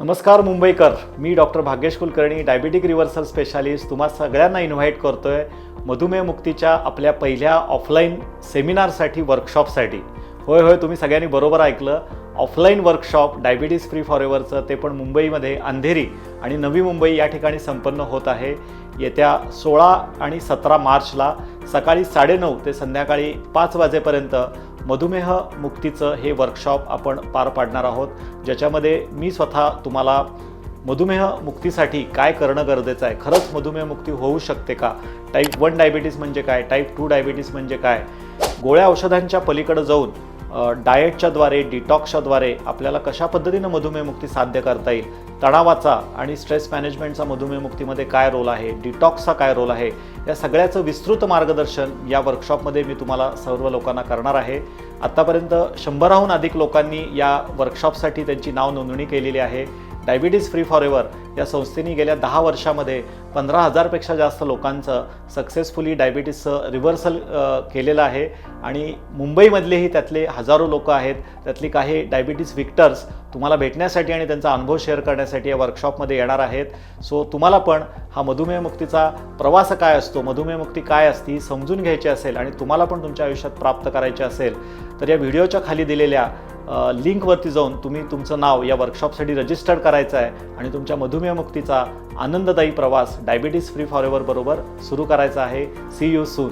नमस्कार मुंबईकर. मी doctor Bhagyesh Kulkarni diabetic reversal specialist. तुम्हा सगळ्यांना इन्व्हाइट करतोय मधुमेह मुक्तीच्या आपल्या पहिल्या ऑफलाईन सेमिनारसाठी वर्कशॉपसाठी होय होय तुम्ही सगळ्यांनी बरोबर ऐकलं. Offline workshop diabetes free for एव्हरचं ते पण मुंबईमध्ये अंधेरी आणि नवी मुंबई या ठिकाणी संपन्न होत आहे. येत्या सोळा आणि सतरा मार्चला सकाळी साडेनऊ ते संध्याकाळी पाच वाजेपर्यंत मधुमेह मुक्तीचं हे वर्कशॉप आपण पार पाडणार आहोत ज्याच्यामध्ये मी स्वतः तुम्हाला मधुमेह मुक्तीसाठी काय करणं गरजेचं आहे? खरंच मधुमेह मुक्ती होऊ शकते का? टाईप वन डायबिटीस म्हणजे काय? टाईप टू डायबिटीस म्हणजे काय? गोळ्या औषधांच्या पलीकडे जाऊन डाएटच्याद्वारे डिटॉक्सच्याद्वारे आपल्याला कशा पद्धतीनं मधुमेहमुक्ती साध्य करता येईल तणावाचा आणि स्ट्रेस मॅनेजमेंटचा मधुमेहमुक्तीमध्ये काय रोल आहे डिटॉक्सचा काय रोल आहे या सगळ्याचं विस्तृत मार्गदर्शन या वर्कशॉपमध्ये मी तुम्हाला सर्व लोकांना करणार आहे. आत्तापर्यंत शंभराहून अधिक लोकांनी या वर्कशॉपसाठी त्यांची नाव नोंदणी केलेली आहे. डायबिटीज फ्री फॉर एव्हर या संस्थेने गेल्या दहा वर्षामध्ये पंधरा हजारपेक्षा जास्त लोकांचं सक्सेसफुली डायबिटीजचं रिव्हर्सल केलेलं आहे. आणि मुंबईमधलेही त्यातले हजारो लोक आहेत. त्यातली काही डायबिटीज विक्टर्स तुम्हाला भेटण्यासाठी आणि त्यांचा अनुभव शेअर करण्यासाठी या वर्कशॉपमध्ये येणार आहेत. सो तुम्हाला पण हा मधुमेहमुक्तीचा प्रवास काय असतो मधुमेहमुक्ती काय असते समजून घ्यायची असेल आणि तुम्हाला पण तुमच्या आयुष्यात प्राप्त करायची असेल तर या व्हिडिओच्या खाली दिलेल्या लिंकवरती जाऊन तुम्ही तुमचं नाव या वर्कशॉपसाठी रजिस्टर्ड करायचं आहे आणि तुमच्या मधुमेह मुक्तीचा आनंददायी प्रवास डायबिटीज फ्री फॉर एव्हर बरोबर सुरू करायचा आहे. C you soon